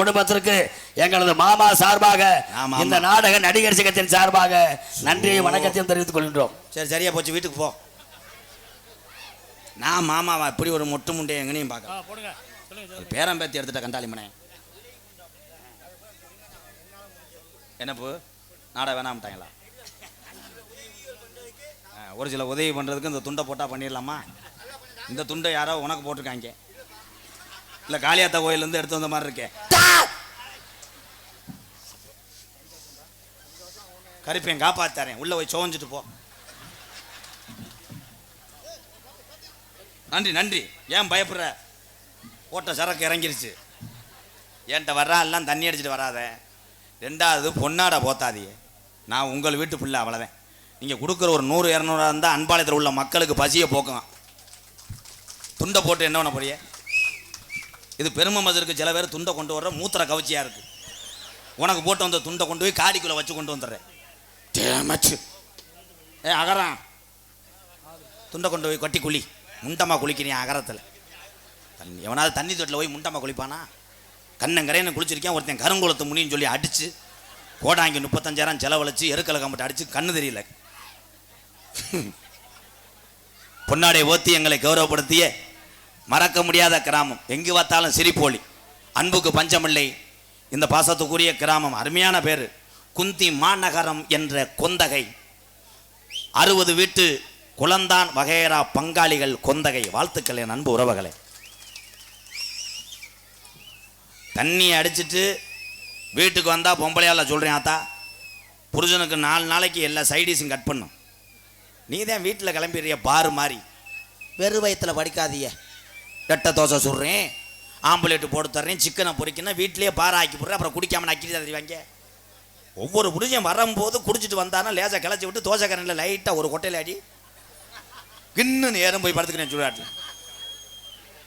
குடும்பத்திற்கு எங்களது மாமா சார்பாக ஆமா, இந்த. நாடக நடிகர் சங்கத்தின் சார்பாக நன்றியும் வணக்கத்தையும் தெரிவித்துக் கொள்கின்றோம். சரி சரியா போச்சு வீட்டுக்கு போ. நான் மாமாவா இப்படி ஒரு மொட்டு முண்டை எங்கனையும் பார்க்க பேரம் பேத்தி எடுத்துட்ட கண்டாலிமனே என்னப்பு நாடா வேணாம்ட்டாங்களா? ஒரு சில உதவி பண்ணுறதுக்கு இந்த துண்டை போட்டால் பண்ணிடலாமா? இந்த துண்டை யாரோ உனக்கு போட்டிருக்காங்க. இல்லை காளியாத்தா கோயிலேருந்து எடுத்து வந்த மாதிரி இருக்கே. கருப்பேன் காப்பாத்தாரேன் உள்ள போய் சோஞ்சிட்டு போ. நன்றி நன்றி. ஏன் பயப்படுற? போட்ட சரக்கு இறங்கிருச்சு. என்கிட்ட வர்றா? எல்லாம் தண்ணி அடிச்சிட்டு வராத. ரெண்டாவது பொன்னாடை போத்தாதியே நான் உங்கள் வீட்டு பிள்ளை அவ்வளோதான் நீங்கள் கொடுக்குற ஒரு நூறு இரநூறுவா இருந்தால் அன்பாளையத்தில் உள்ள மக்களுக்கு பசியை போக்குங்க துண்டை போட்டு என்ன பண்ண போறிய இது பெருமை மதுருக்கு சில பேர் துண்டை கொண்டு வர்ற மூத்திர கவச்சியாக இருக்குது உனக்கு போட்டு வந்த துண்டை கொண்டு போய் காடிக்குள்ளே வச்சு கொண்டு வந்துடுறேன். டேமச்சு ஏ அகரம் துண்டை கொண்டு போய் கொட்டி குழி. முண்டமா குளிக்கிறீன் அகரத்தில்? தண்ணி எவனாவது தண்ணி தொட்டில் போய் முண்டமா குளிப்பானா? கண்ணங்கரைன்னு குளிச்சிருக்கேன் ஒருத்தன் கருங்குளத்து முனின்னு சொல்லி அடிச்சு கோடாங்கி முப்பத்தஞ்சாயிரம் செலவழிச்சு எருக்கலை கம்பிட்டு அடிச்சு கண்ணு தெரியல. பொன்னாடை ஓத்தி எங்களை கௌரவப்படுத்திய மறக்க முடியாத கிராமம். எங்கு பார்த்தாலும் சிரிப்போலி. அன்புக்கு பஞ்சமில்லை. இந்த பாசத்துக்குரிய கிராமம். அருமையான பேர். குந்தி மாநகரம் என்ற கொந்தகை. அறுபது வீட்டு குளந்தான் வகையரா பங்காளிகள் கொந்தகை. வாழ்த்துக்கள் என் அன்பு உறவுகளை. தண்ணியை அடிச்சிட்டு வீட்டுக்கு வந்தால் பொம்பளையால் சொல்கிறேன் ஆத்தா. புருஷனுக்கு நாலு நாளைக்கு எல்லா சைடிஸும் கட் பண்ணும். நீ தான் வீட்டில் கிளம்பிடுறிய பாரு மாதிரி வெறு வயத்தில் படிக்காதீய ரெட்டை தோசை சுடுறேன் ஆம்புலேட்டு போட்டு தர்றேன் சிக்கனை பொரிக்கணும் வீட்டிலேயே பாறை ஆக்கி போடுறேன் அப்புறம் குடிக்காம நக்கிட்டு தருவாங்க ஒவ்வொரு புருஷன் வரும்போது குடிச்சிட்டு வந்தானா லேசாக கிளச்சி விட்டு தோசை கரண்டில் லைட்டாக ஒரு கொட்டையில் அடி. கின்னு நேரம் போய் படுத்துக்கிறேன் சுடாட்டில்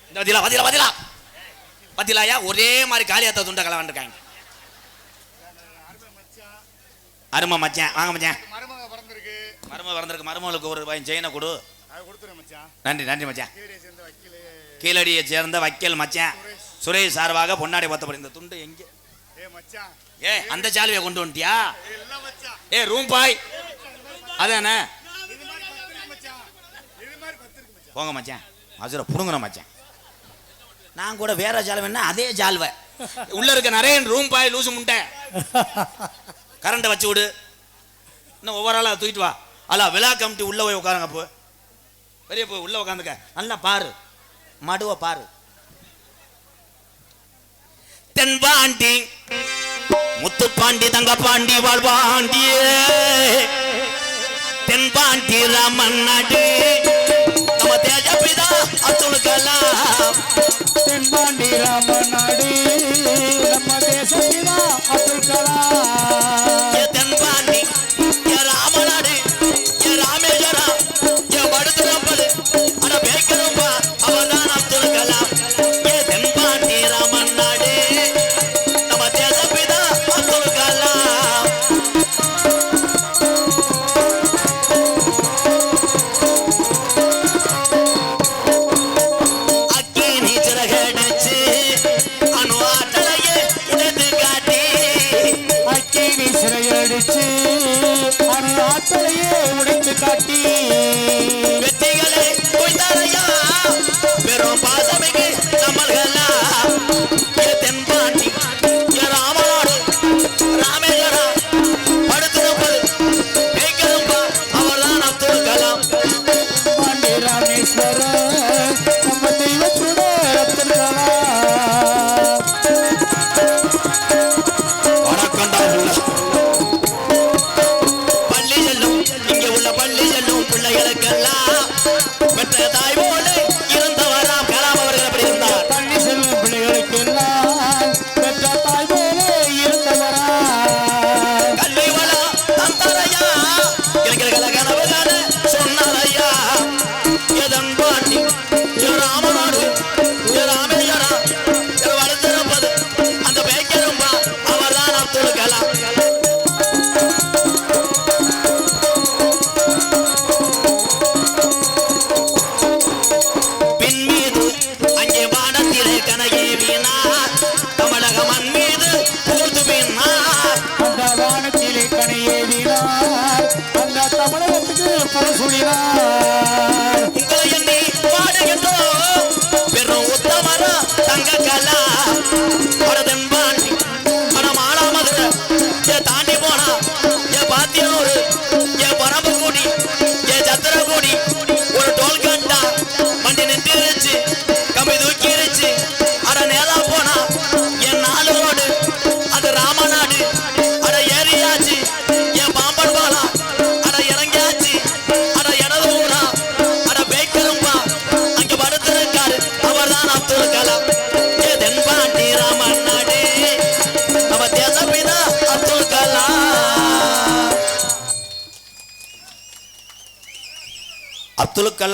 இந்த பதிலா பதிலா பதிலா பதிலாயா ஒரே மாதிரி காளியாத்த துண்டை கலவாண்டிருக்காங்க. அருமை மச்சான் வாங்க மச்சான். மருமக பிறந்திருக்கு. மருமக பிறந்திருக்கு மருமகளுக்கு ஒரு பையன் செயினை கொடு. நன்றி நன்றி மச்சான். கீழடியை சேர்ந்த வக்கீல் மச்சான். சுரேஷ் சார்பாக பொன்னாடி பத்தப்படி. இந்த துண்டு எங்கே? ஏ மச்சான். ஏ அந்த சாலுவையை கொண்டு வந்துட்டியா? ஏ, எல்லாம் மச்சான். ஏ ரூம் பாய் அதானே? இது மாதிரி பத்திருக்கு மச்சான். இது மாதிரி பத்திருக்கு மச்சான். போங்க மச்சான். மதுரை புடுங்கணும் மச்சான். நான் கூட வேற ஜால்வைன்னா அதே ஜால்வை. உள்ள இருக்க நிறைய ரூம் பாய் லூசு முட்டை. கரண்ட்டை வச்சு விடு. இன்னும் ஒவ்வொரு ஆளா தூக்கிட்டு வா. அல்ல விழா கமிட்டி உள்ள போய் உட்காருங்க அப்போ. வெளியே போய் உள்ள உட்காந்துக்க. நல்லா பாரு. மடுவை பாரு. தென்பாண்டி முத்துப்பாண்டி தங்கப்பாண்டி வாழ்வாண்டியே. தென்பாண்டி ராமன் நாடு நம்ம தேஜபிதா அப்துல் கலாம் தென்பாண்டி ராமநாடு நம்ம தேசப்பிதா அப்துல் கலாம் சிறையடிச்சு அணு ஆற்றலையே உடைத்து காட்டி. வெற்றிகளை பெரும் பாசமிகு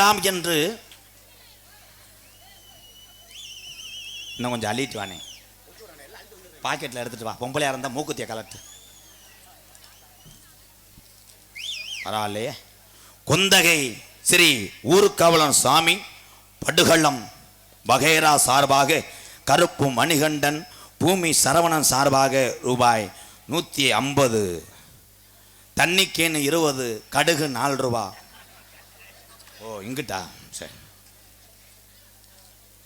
வேண்டாம் என்று இன்னும் கொஞ்சம் அள்ளிட்டு வானே. பாக்கெட்டில் எடுத்துட்டு வா. பொம்பளையாக இருந்தால் மூக்குத்திய கலட்டு. பரவாயில்லையே. குந்தகை ஸ்ரீ ஊருக்காவலன் சாமி படுகளம் வகைரா சார்பாக கருப்பு மணிகண்டன் பூமி சரவணன் சார்பாக ரூபாய் நூற்றி ஐம்பது தண்ணிக்கேன்னு இருபது கடுகு நாலு ரூபா. ஓ இங்கிட்டா? சரி.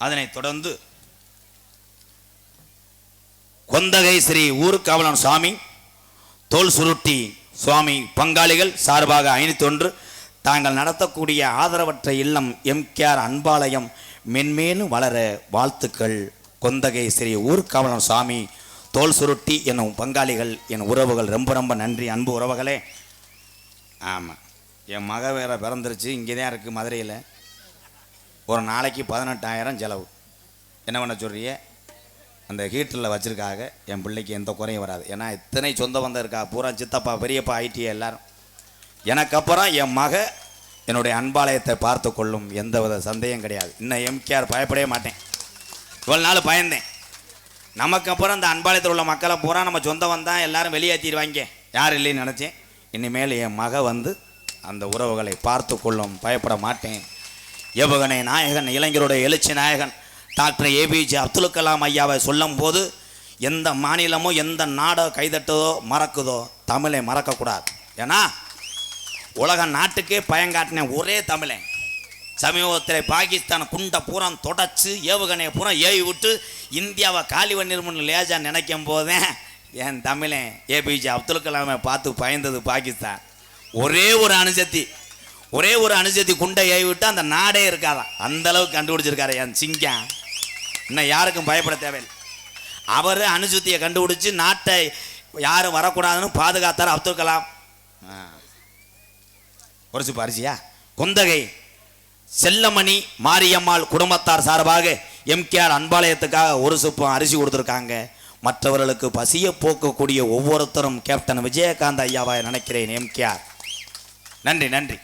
அதனைத் தொடர்ந்து கொந்தகை ஸ்ரீ ஊருக்காவலன் சுவாமி தோல் சுருட்டி சுவாமி பங்காளிகள் சார்பாக ஐநூத்தொன்று தாங்கள் நடத்தக்கூடிய ஆதரவற்ற இல்லம் எம்கேஆர் அன்பாலயம் மென்மேலும் வளர வாழ்த்துக்கள். கொந்தகை ஸ்ரீ ஊர்காவலன் சுவாமி தோல் சுருட்டி என்னும் பங்காளிகள் என் உறவுகள் ரொம்ப ரொம்ப நன்றி அன்பு உறவுகளே. ஆமாம் என் மக வேற பிறந்துருச்சு இங்கே தான் இருக்குது மதுரையில். ஒரு நாளைக்கு பதினெட்டாயிரம் செலவு. என்ன பண்ண சொல்றியே? அந்த ஹீட்டரில் வச்சுருக்காக என் பிள்ளைக்கு எந்த குறையும் வராது. ஏன்னா இத்தனை சொந்த வந்தம் இருக்கா? பூரா சித்தப்பா பெரியப்பா ஐடி எல்லாரும். எனக்கு அப்புறம் என் மக என்னுடைய அன்பாலயத்தை பார்த்து கொள்ளும் எந்தவித சந்தேகம் கிடையாது. இன்னும் எம்கேஆர் பயப்படவே மாட்டேன். இவ்வளோ நாள் பயந்தேன். நமக்கு அப்புறம் அந்த அன்பாலயத்தில் உள்ள மக்களை பூரா நம்ம சொந்தம் வந்தால் எல்லாரும் வெளியேற்றிடுவாங்க யார் இல்லைன்னு நினச்சேன். இனிமேல் என் மக வந்து அந்த உறவுகளை பார்த்து கொள்ளும் பயப்பட மாட்டேன். ஏவுகணை நாயகன் இளைஞருடைய எழுச்சி நாயகன் டாக்டர் ஏபிஜே அப்துல் கலாம் ஐயாவை சொல்லும்போது எந்த மாநிலமோ எந்த நாடோ கைதட்டுதோ மறக்குதோ தமிழை மறக்கக்கூடாது. ஏன்னா உலக நாட்டுக்கே பயங்காட்டின ஒரே தமிழன் சமீபத்தில் பாகிஸ்தான் குண்டை பூரா தொடச்சு ஏவுகணையை பூரா ஏவி விட்டு இந்தியாவை காலி பண்ணிருமுன்னு லேஜா நினைக்கும் போதே என் தமிழன் ஏபிஜே அப்துல் கலாமை பார்த்து பயந்தது பாகிஸ்தான். ஒரே ஒரு அணுசக்தி ஒரே ஒரு அணுசக்தி குண்டை ஏவி விட்டு அந்த நாடே இருக்காதான் அந்த அளவுக்கு கண்டுபிடிச்சிருக்காரு என் சிங்கம். இன்னும் யாருக்கும் பயப்பட தேவையில்லை. அவர் அணுசக்தியை கண்டுபிடிச்சி நாட்டை யாரும் வரக்கூடாதுன்னு பாதுகாத்தார் அப்துல் கலாம். குறைச்சி ஒரு சுப்பு அரிசியா குந்தகை செல்லமணி மாரியம்மாள் குடும்பத்தார் சார்பாக எம்கேஆர் அன்பாலயத்துக்காக ஒரு சுப்பம் அரிசி கொடுத்துருக்காங்க. மற்றவர்களுக்கு பசியை போக்கக்கூடிய ஒவ்வொருத்தரும் கேப்டன் விஜயகாந்த் ஐயாவை நினைக்கிறேன் எம்கேஆர். நன்றி நன்றி.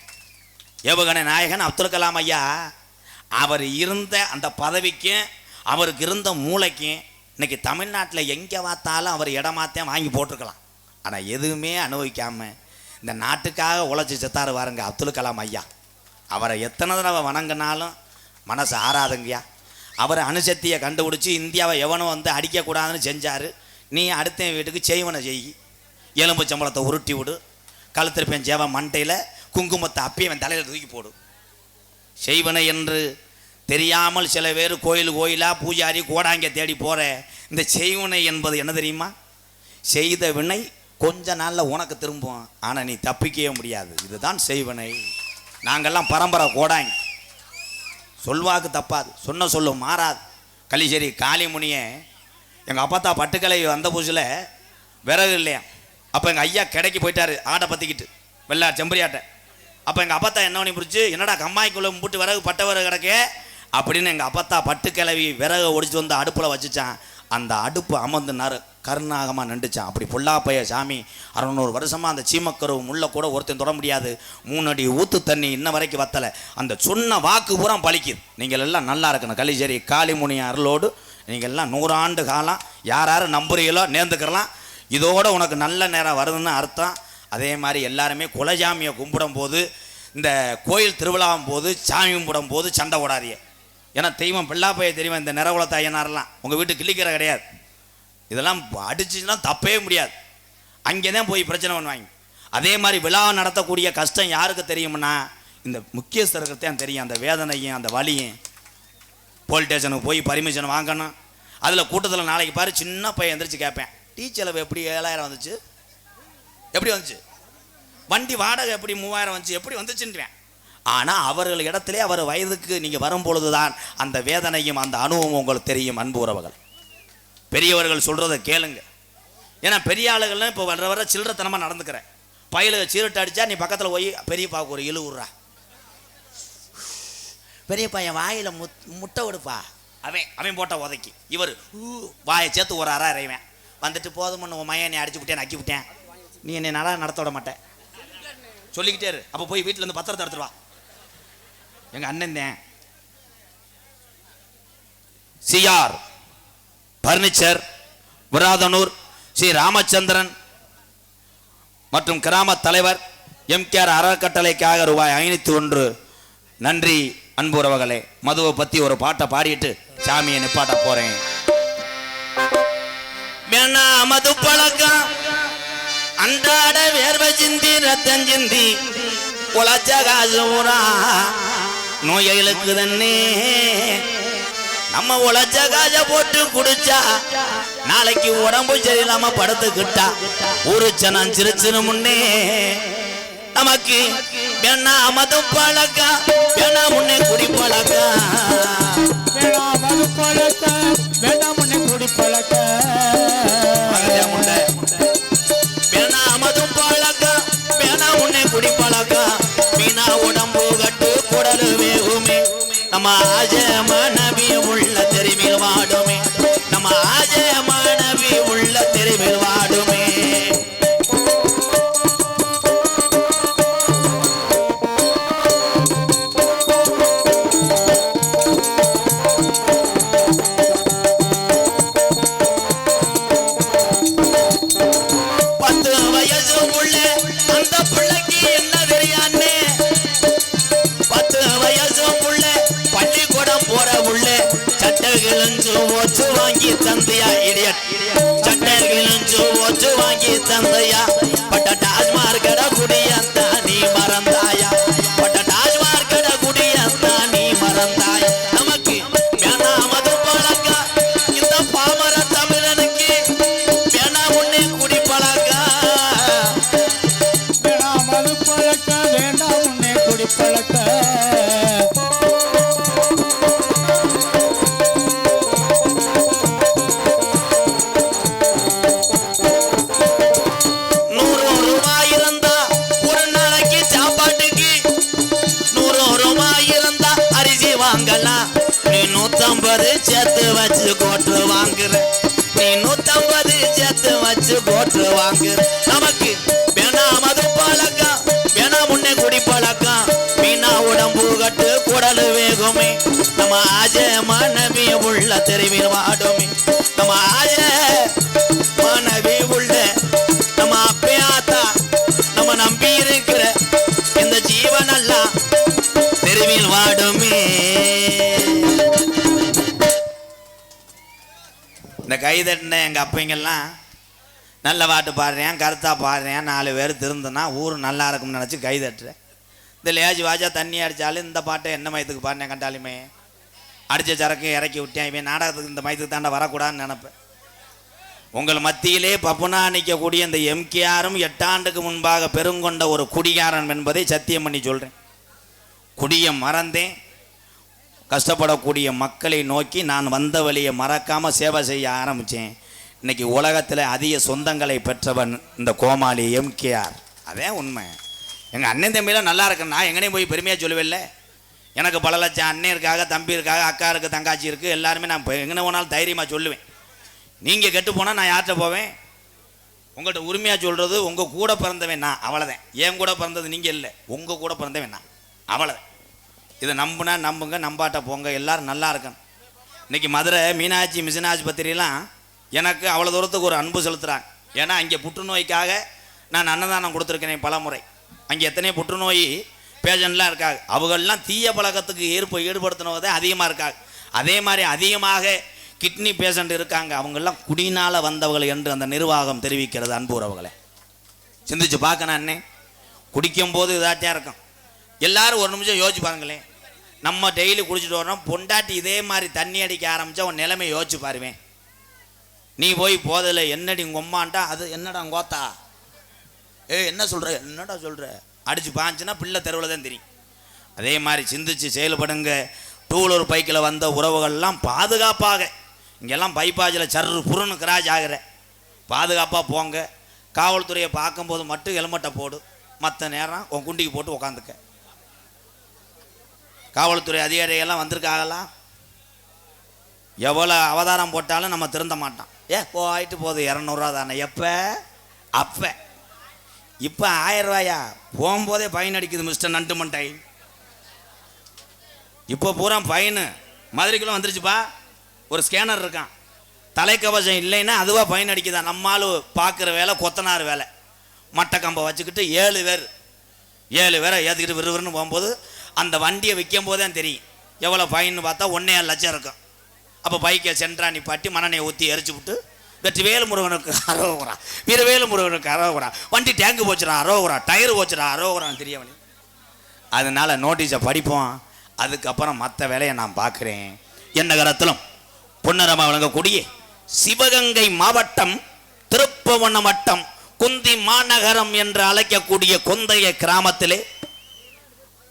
ஏவுகண நாயகன் அப்துல் கலாம் ஐயா அவர் இருந்த அந்த பதவிக்கும் அவருக்கு இருந்த மூளைக்கும் இன்னைக்கு தமிழ்நாட்டில் எங்கே பார்த்தாலும் அவர் இடமாத்தே வாங்கி போட்டிருக்கலாம். ஆனால் எதுவுமே அனுபவிக்காம இந்த நாட்டுக்காக உழைச்சி செத்தாரு வாருங்க அப்துல் கலாம் ஐயா. அவரை எத்தனை தடவை வணங்கினாலும் மனசு ஆறாதுங்கய்யா. அவரை அணுசக்தியை கண்டுபிடிச்சி இந்தியாவை எவனும் வந்து அடிக்கக்கூடாதுன்னு செஞ்சார். நீ அடுத்த வீட்டுக்கு செய்வனை செய். எலும்பு சம்பளத்தை உருட்டி விடு. கழுத்திருப்பேன் ஜேவன் மண்டையில் குங்குமத்தை அப்பயே அவன் தலையில் தூக்கி போடு. செய்வனை என்று தெரியாமல் சில பேர் கோயில் கோயிலாக பூஜாரி கோடாங்க தேடி போகிற இந்த செய்வனை என்பது என்ன தெரியுமா? செய்த வினை கொஞ்ச நாளில் உனக்கு திரும்பும். ஆனால் நீ தப்பிக்கவே முடியாது. இதுதான் செய்வனை. நாங்கள்லாம் பரம்பரை கோடாங்க சொல்வாக்கு தப்பாது. சொன்ன சொல்லு மாறாது. கலிசேரி காளிமுனியை எங்கள் அப்பத்தா பட்டுக்கலை வந்த புதுசில் விறகு இல்லையா? அப்போ எங்கள் ஐயா கடைக்கு போயிட்டாரு ஆட்டை பற்றிக்கிட்டு வெள்ளா செம்பரியாட்டை அப்போ எங்கள் அப்பத்தா என்ன பண்ணி பிடிச்சி என்னடா கம்மாய்க்குள்ளே மூட்டு விறகு பட்டை விறகு கிடக்கே? அப்படின்னு எங்கள் அப்பத்தா பட்டு கிளவி விறகு ஒடிச்சு வந்து அடுப்பில் வச்சுச்சான். அந்த அடுப்பு அமர்ந்து நறு கருணாகமாக நின்றுச்சான். அப்படி பொல்லாப்பைய சாமி அறநூறு வருஷமாக அந்த சீமக்கரு முள்ள கூட ஒருத்தன் தொட முடியாது. மூணு அடி ஊத்து தண்ணி இன்ன வரைக்கும் வத்தலை. அந்த சொன்ன வாக்கு பூரா பழிக்குது நீங்கள் எல்லாம் நல்லா இருக்கணும் கலிச்சேரி காளிமுனி அருளோடு. நீங்கள் எல்லாம் நூறாண்டு காலம் யார் யார் நம்புறீங்களோ நேர்ந்துக்கிறலாம். இதோட உனக்கு நல்ல நேரம் வருதுன்னு அர்த்தம். அதே மாதிரி எல்லாருமே குலஜாமியை கும்பிடும் போது இந்த கோயில் திருவிழாவும் போது சாமி கும்பிடும் போது சண்டை ஓடாதீங்க ஏன்னா தெய்வம் பிள்ளாப்பைய தெரியும் இந்த நிறகுலத்த ஐயனாரெல்லாம் உங்கள் வீட்டு கிள்ளிக்கிற கிடையாது. இதெல்லாம் அடிச்சுன்னா தப்பவே முடியாது. அங்கே தான் போய் பிரச்சனை பண்ணுவாங்க. அதே மாதிரி விழா நடத்தக்கூடிய கஷ்டம் யாருக்கு தெரியும்னா இந்த முக்கியஸ்தருக்கு தான் தெரியும். அந்த வேதனையும் அந்த வலியும். போலீஸ் ஸ்டேஷனுக்கு போய் பர்மிஷன் வாங்கணும். அதில் கூட்டத்தில் நாளைக்கு பாரு சின்ன பையன் எந்திரிச்சு கேட்பேன். டீ செலவு எப்படி ஏழாயிரம் வந்துச்சு? எப்படி வந்துச்சு? வண்டி வாடகை எப்படி மூவாயிரம் வந்துச்சு? எப்படி வந்துச்சுன்றேன். ஆனால் அவர்கள் இடத்திலே அவர் வயதுக்கு நீங்கள் வரும்பொழுது தான் அந்த வேதனையும் அந்த அனுபவம் உங்களுக்கு தெரியும் அன்பு உறவுகள். பெரியவர்கள் சொல்கிறத கேளுங்க. ஏன்னா பெரிய ஆளுகள்லாம் இப்போ வர வர சில்லறத்தனமாக நடந்துக்கிறேன். பயிலுக சீரட்டு அடித்தா நீ பக்கத்தில் போய் பெரியப்பாவுக்கு ஒரு இழு விட்றா. பெரியப்பா என் வாயில் முத் முட்டை விடுப்பா. அவன் அவன் போட்ட உதைக்கி. இவர் வாயை சேர்த்து ஒரு அறா இறைவேன் வந்துட்டு போதும்னு உன் மையனை அடிச்சு விட்டேன் அக்கி விட்டேன். நீ என்னை நல்லா நடத்த விட மாட்டேன் சொல்லிக்கிட்டே இரு. அப்போ போய் வீட்டில் இருந்து பத்திரத்தை எடுத்துருவா எங்கள் அண்ணன் தான் சிஆர் பர்னிச்சர் விராதனூர் ஸ்ரீ ராமச்சந்திரன் மற்றும் கிராம தலைவர் எம்கேஆர் அறக்கட்டளைக்காக ரூபாய் ஐநூத்தி ஒன்று. நன்றி அன்புறவர்களே மதுவை பத்தி ஒரு பாட்டை பாடிட்டு சாமியை நிப்பாட்ட போறேன். நமது மது பழக்கம் அன்றாட வேர்வை சிந்தி ரத்தம் சிந்தி உழைச்ச காசு ஊரா நோய்களுக்கு தண்ணே. நம்ம உழைச்ச காசை போட்டு குடிச்சா நாளைக்கு உடம்பு சரியில்லாம படுத்துக்கிட்டா. ஒரு சனம் சிரிச்சிரு முன்னே. நமக்கு வேணா மது பழக்கம் வேணா முன்னே குடி பழக்கம். வேணா மது பழக்கம் வேணா முன்னே குடி பழக்கம். உடம்பு கட்டு குடலு வேகுமே நம்ம ஆஜ மனைவி உள்ள தெருவில் வாடுமே கோட்டு வாங்குற நமக்கு வேணாம் மது பழக்கம் வேணாம் முன்னே குடி பழக்கம். மீனா உடம்பு கட்டு குடலு வேகுமே. நம்ம ஆஜ மனைவி உள்ள தெருவில் வாடுமே. நம்ம ஆஜ மனைவி உள்ள நம்ம அப்பையாத்தா நம்ம நம்பி இருக்கிற இந்த ஜீவனெல்லாம் தெருவில் வாடுமே. இந்த கைதட்டின எங்கள் அப்பைங்கெல்லாம் நல்ல பாட்டு பாடுறேன் கருத்தா பாடுறேன் நாலு பேர் திருந்தனா ஊர் நல்லா இருக்கும்னு நினச்சி கைதட்டுறேன் இந்த லேஜ் வாஜா தண்ணி அடித்தாலும் இந்த பாட்டை என்ன மயத்துக்கு பாடினேன் கண்டாலுமே? அடித்த சரக்கு இறக்கி விட்டேன் இவன் நாடகத்துக்கு இந்த மயத்துக்கு தாண்டா வரக்கூடாதுன்னு நினப்பேன். உங்கள் மத்தியிலே பப்புனா நிற்கக்கூடிய இந்த எம்கேஆரும் எட்டாண்டுக்கு முன்பாக பெருங்கொண்ட ஒரு குடிகாரன் என்பதை சத்தியம் பண்ணி சொல்கிறேன் குடியை மறந்தேன். கஷ்டப்படக்கூடிய மக்களை நோக்கி நான் வந்த வழியை மறக்காமல் சேவை செய்ய ஆரம்பித்தேன் இன்னைக்கு உலகத்தில் அதிக சொந்தங்களை பெற்றவன் இந்த கோமாளி எம்கேஆர். அதே உண்மை. எங்கள் அண்ணன் தம்பியெல்லாம் நல்லா இருக்கு நான் எங்கனையும் போய் பெருமையாக சொல்லுவேன்ல எனக்கு பல லட்சம் அண்ணன் இருக்காக தம்பி இருக்காக அக்கா இருக்கு தங்காச்சி இருக்குது எல்லாருமே நான் எங்கே போனாலும் தைரியமாக சொல்லுவேன். நீங்கள் கெட்டு போனால் நான் யார்கிட்ட போவேன்? உங்கள்கிட்ட உரிமையாக சொல்கிறது உங்கள் கூட பிறந்தவன் நான் அவ்வளோதான் என் கூட பிறந்தது நீங்கள் இல்லை. உங்கள் கூட பிறந்தவன் நான் அவ்வளோதான் இதை நம்புனா நம்புங்க நம்பாட்ட போங்க. எல்லோரும் நல்லா இருக்கணும். இன்றைக்கி மதுரை மீனாட்சி மிஷன் பத்திரிலாம் எனக்கு அவ்வளோ தூரத்துக்கு ஒரு அன்பு செலுத்துகிறாங்க ஏன்னா அங்கே புற்றுநோய்க்காக நான் அன்னதானம் கொடுத்துருக்கேன் பல முறை அங்கே எத்தனையோ புற்றுநோய் பேஷண்ட்லாம் இருக்காங்க. அவங்கெல்லாம் தீய பழக்கத்துக்கு ஈர்ப்பு ஈடுபடுத்தினவதே அதிகமாக இருக்காங்க. அதே மாதிரி அதிகமாக கிட்னி பேஷண்ட் இருக்காங்க. அவங்கெல்லாம் குடினால் வந்தவர்கள் என்று அந்த நிர்வாகம் தெரிவிக்கிறது அன்பு சிந்திச்சு பார்க்கணும் அண்ணே. குடிக்கும் போது இதாட்டியா இருக்கும். எல்லாரும் ஒரு நிமிஷம் யோசிச்சு பாருங்களேன். நம்ம டெய்லி குடிச்சிட்டு வரோம் பொண்டாட்டி இதே மாதிரி தண்ணி அடிக்க ஆரம்பித்தா உன் நிலைமை யோசிச்சு பாருவேன். நீ போய் போதில் என்னடி உங்கள் அம்மான்ட்டா? அது என்னடா கோத்தா? ஏ என்ன சொல்கிற என்னடா சொல்கிற அடிச்சு பாஞ்சுன்னா பிள்ளை தெருவில் தான் தெரியும். அதே மாதிரி சிந்திச்சு செயல்படுங்க. டூலர் பைக்கில் வந்த உறவுகள்லாம் பாதுகாப்பாக. இங்கெல்லாம் பைப்பாஜில் சர்ரு புருன்னு கிராஜ் ஆகிற. பாதுகாப்பாக போங்க. காவல்துறையை பார்க்கும்போது மட்டும் ஹெல்மெட்டை போடு. மற்ற நேரம் உன் குண்டிக்கு போட்டு உக்காந்துக்க. காவல்துறை அதிகாரிகள்லாம் வந்திருக்காங்களா? எவ்வளோ அவதாரம் போட்டாலும் நம்ம திருந்த மாட்டோம் ஏ ஓ ஆயிட்டு போகுது இரநூறுவா தானே. எப்போ? அப்போ. இப்போ ஆயிரம் ரூபாயா? போகும்போதே பயன் அடிக்குது மிஸ்டர் நண்டு மண்டை இப்போ பூரா பையனு மதுரைக்குள்ள வந்துருச்சுப்பா. ஒரு ஸ்கேனர் இருக்கான். தலைக்கவசம் இல்லைன்னா அதுவாக ஃபைன் அடிக்குதா? நம்மால் பார்க்குற வேலை கொத்தனார் வேலை. மட்டை கம்பை வச்சுக்கிட்டு ஏழு பேர். ஏழு பேரை ஏற்றுக்கிட்டு விறுவிறுன்னு போகும்போது அந்த வண்டியை விற்கும் போதே தெரியும். எவ்வளோ ஃபைன்னு பார்த்தா ஒன்றே லட்சம் இருக்கும். அப்போ பைக்கை சென்றா நிப்பாட்டி மணனை ஊற்றி எரிச்சு விட்டு வெற்றிவேலு முருகனுக்கு அரோகுறா வீரவேலு முருகனுக்கு அரோகுறா வண்டி டேங்கு போச்சுடா அரோகுறா டயர் போச்சுடா அரோகுறான்னு தெரியவனே அதனால நோட்டீஸை படிப்போம். அதுக்கப்புறம் மற்ற வேலையை நான் பார்க்குறேன். என்ன கரத்திலும் பொன்னரமா வழங்கக்கூடிய சிவகங்கை மாவட்டம் திருப்பவன வட்டம் குந்தி மாநகரம் என்று அழைக்கக்கூடிய கொந்தைய கிராமத்திலே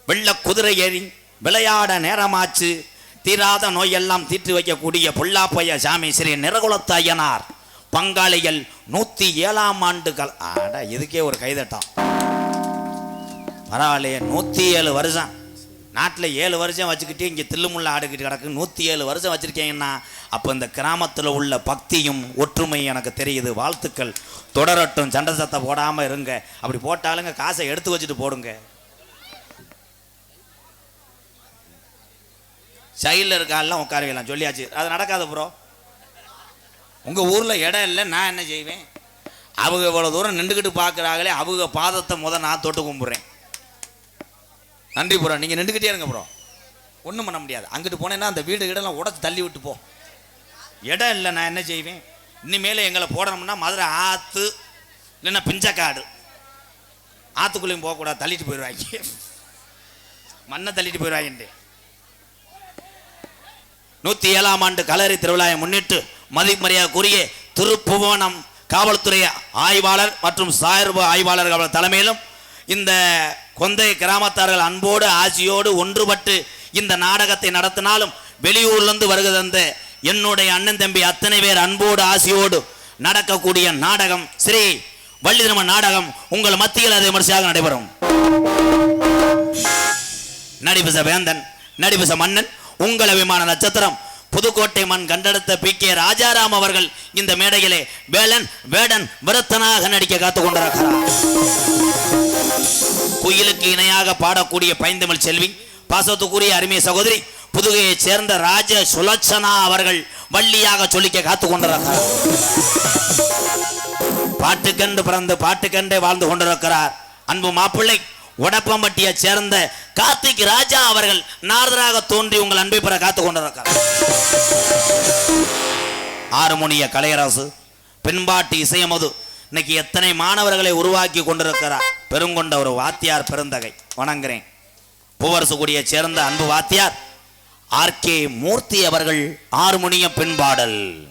வெள்ள குதிரை ஏறி விளையாட நேரமாச்சு. தீராத நோயெல்லாம் தீர்த்து வைக்கக்கூடிய பொல்லாப்பைய சாமி ஸ்ரீ நிறகுலத்தாயனார் பங்காளிகள் நூற்றி ஏழாம் ஆண்டுகள் ஆட இதுக்கே ஒரு கைதட்டம். பரவாயில்லையே நூற்றி ஏழு வருஷம். நாட்டில் ஏழு வருஷம் வச்சுக்கிட்டு இங்கே தில்லுமுள்ள ஆடுக்கிட்டு கிடக்கு. நூற்றி ஏழு வருஷம் வச்சுருக்கீங்கன்னா அப்போ இந்த கிராமத்தில் உள்ள பக்தியும் ஒற்றுமையும் எனக்கு தெரியுது. வாழ்த்துக்கள். தொடரட்டும் சண்டை சத்தம் போடாமல் இருங்க. அப்படி போட்டாலுங்க காசை எடுத்து வச்சுட்டு போடுங்க. சைடில் இருக்காலாம் உட்கார வைக்கலாம். சொல்லியாச்சு. அது நடக்காது ப்ரோ உங்கள் ஊரில் இடம் இல்லை நான் என்ன செய்வேன்? அவங்க இவ்வளோ தூரம் நின்றுக்கிட்டு பார்க்குறாங்களே அவங்க பாதத்தை முத நான் தொட்டு கும்பிட்றேன். நன்றி ப்ரோ நீங்கள் நின்றுக்கிட்டே இருங்க ப்ரோ ஒன்றும் பண்ண முடியாது. அங்கிட்டு போனேன்னா அந்த வீடு இடம்லாம் உடச்சி தள்ளி விட்டு போ. இடம் இல்லை நான் என்ன செய்வேன்? இனிமேல் எங்களை போடணும்னா மதுரை ஆற்று இல்லைன்னா பிஞ்சக்காடு. ஆற்றுக்குள்ளேயும் போகக்கூடாது. தள்ளிட்டு போயிடுவாங்க. மண்ணை தள்ளிட்டு போயிடுவாங்கன்ட்டு. நூற்றி ஏழாம் ஆண்டு கலரி திருவிழாவை முன்னிட்டு மதிமரியாதைக்குரிய திருப்புவனம் காவல்துறை ஆய்வாளர் மற்றும் சார்பு ஆய்வாளர்கள் தலைமையிலும் இந்த கொந்தை கிராமத்தார்கள் அன்போடு ஆசியோடு ஒன்றுபட்டு இந்த நாடகத்தை நடத்தினாலும் வெளியூர்லேருந்து வருகிற என்னுடைய அண்ணன் தம்பி அத்தனை பேர் அன்போடு ஆசியோடு நடக்கக்கூடிய நாடகம் ஸ்ரீ வள்ளி நாடகம் உங்கள் மத்தியில் அது விமர்சையாக நடைபெறும். நடிபச வேந்தன் நடிபச மன்னன் உங்கள் அபிமான நட்சத்திரம். புதுக்கோட்டை மண் கண்டெடுத்த பி. கே. ராஜாராம் அவர்கள் இந்த மேடையிலே வேலன் வேடன் விரத்தனாக நடிக்க காத்து கொண்டிருக்கிறார். குயிலுக்கு இணையாக பாடக்கூடிய பைந்தமிழ் செல்வி பாசத்துக்குரிய அருமை சகோதரி புதுகையைச் சேர்ந்த ராஜ சுலட்சனா அவர்கள் வள்ளியாக சொல்லிக்க காத்துக் கொண்டிருக்கிறார். பாட்டுக்கண்டு பிறந்து பாட்டுக்கண்டே வாழ்ந்து கொண்டிருக்கிறார். அன்பு மாப்பிள்ளை வடப்பம்பட்டியை சேர்ந்த கார்த்திக் ராஜா அவர்கள் நாரதராக தோன்றி உங்கள் அன்பை பெற காத்து கொண்டிருக்கிறார் ஆறுமுனிய கலையரசு பின்பாட்டு இசையமது இன்னைக்கு எத்தனை மாணவர்களை உருவாக்கி கொண்டிருக்கிறார். பெருங்கொண்ட ஒரு வாத்தியார் பெருந்தகை. வணங்குறேன். பூவரசு கூடிய சேர்ந்த அன்பு வாத்தியார் ஆர் கே மூர்த்தி அவர்கள் ஆறுமுனிய பின்பாடல்.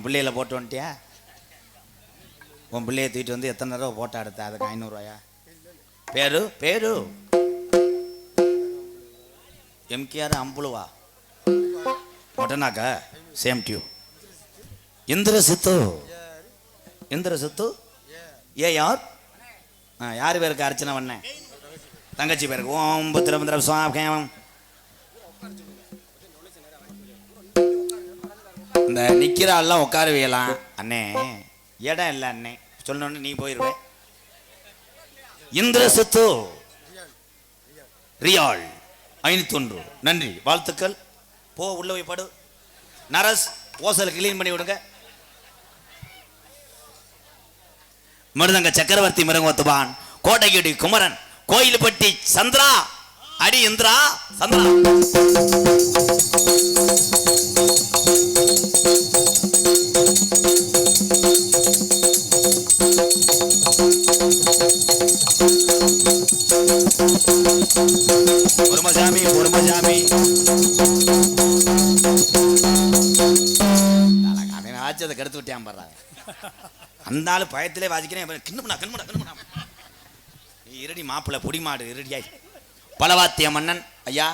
உன் பிள்ளையில போட்டு வந்துட்டியா? உன் பிள்ளைய தூக்கிட்டு வந்து எத்தனை தடவை போட்டோ எடுத்த? அதுக்கு ஐநூறுரூவாயா பேரு பேரு. எம்கேஆர் அம்புலுவா. மொட்டனாக்கா சேம் டியூ இந்திர சித்து இந்திர சித்து ஏ யார்? ஆ யார் பேருக்கு அர்ச்சனை பண்ணேன் தங்கச்சி பேருக்கு ஓம் புத்திரபுத்திர சுவாபம் இந்த நிக்கிறாள்லாம் உட்கார வையலாம் அண்ணே இடம் இல்லை அண்ணே. சொல்லணும்னு நீ போயிருவே. இந்திர சித்து. ரியால். ஐநூத்தொன்று. நன்றி. வாழ்த்துக்கள். போ உள்ள போய் படு. நரஸ் ஓசல் கிளீன் பண்ணி விடுங்க. மிருதங்க சக்கரவர்த்தி மிருகத்துவான் கோட்டைக்குடி குமரன். கோயில்பட்டி சந்திரா. அடி இந்திரா. சந்திரா. ஆச்சதை பாடுறாங்க அந்த ஆளு பயத்திலே வாசிக்கிறேன் கிண்ணுமடா கிண்ணுமடா கிண்ணுமடா இருடி மாப்பிள்ளை பொடிமாடு இருடியாய் பலவாத்திய மன்னன் ஐயா.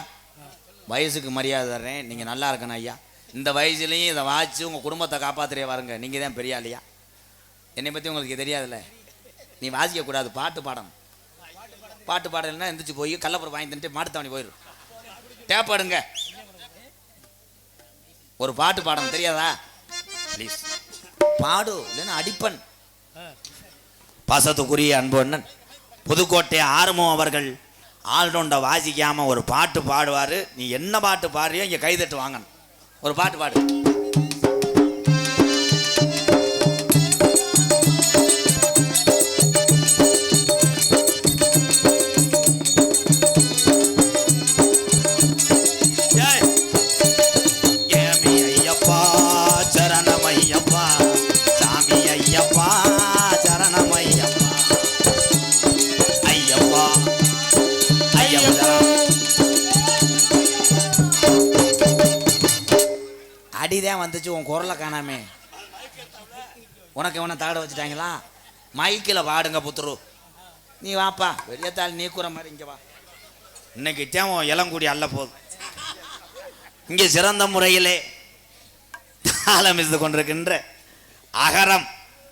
வயசுக்கு மரியாதை தர்றேன். நீங்கள் நல்லா இருக்கணும் ஐயா. இந்த வயசுலேயும் இதை வாய்ச்சி உங்கள் குடும்பத்தை காப்பாத்துறே வாருங்க. நீங்கள் தான் பெரிய ஆளியா? என்னை பற்றி உங்களுக்கு தெரியாதுல்ல? நீ வாசிக்கக்கூடாது பாட்டு பாடணும். பாட்டு பாடலைன்னா எந்திரிச்சு போய் கள்ளப்புறம் வாங்கி தந்துட்டு மாட்டுத்தவணி போயிடும் டேப்பாடுங்க ஒரு பாட்டு பாடணும் தெரியாதா? ப்ளீஸ் பாடு இல்லைன்னா அடிப்பன். பாசத்துக்குரிய அன்பு அண்ணன் புதுக்கோட்டை ஆறுமுகம் அவர்கள் ஆல்ரவுண்டை வாசிக்காமல் ஒரு பாட்டு பாடுவார். நீ என்ன பாட்டு பாடுறியோ இங்கே கைதட்டு வாங்கணும். ஒரு பாட்டு பாடு. குரலை காணாமே. உனக்கு இவனை தாட வச்சுட்டாங்களா? மைக்கில் வாடுங்க புத்துரு. நீ வாப்பா வெளியத்தாள் நீ கூற மாதிரி இங்கே வா. இன்னைக்கு தேவம் இளங்குடி அல்ல போதும் இங்கே சிறந்த முறையிலே ஆலமித்து கொண்டிருக்கின்ற அகரம்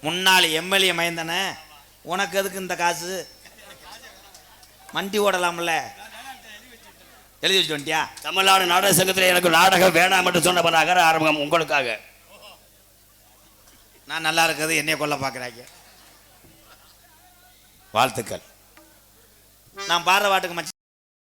முன்னாள் எம்எல்ஏ மைந்தன உனக்கு எதுக்கு இந்த காசு? மண்டி ஓடலாம்ல. எழுதி வச்சுட்டு வந்துட்டியா? தமிழ்நாடு நாடக சங்கத்தில் எனக்கு நாடகம் வேணாம் என்று சொன்ன அகர ஆரம்பம் உங்களுக்காக. நான் நல்லா இருக்கிறது என்னைய கொல்ல பார்க்குறாங்க. வாழ்த்துக்கள். நான் பாடுற பாட்டுக்கு மச்சான்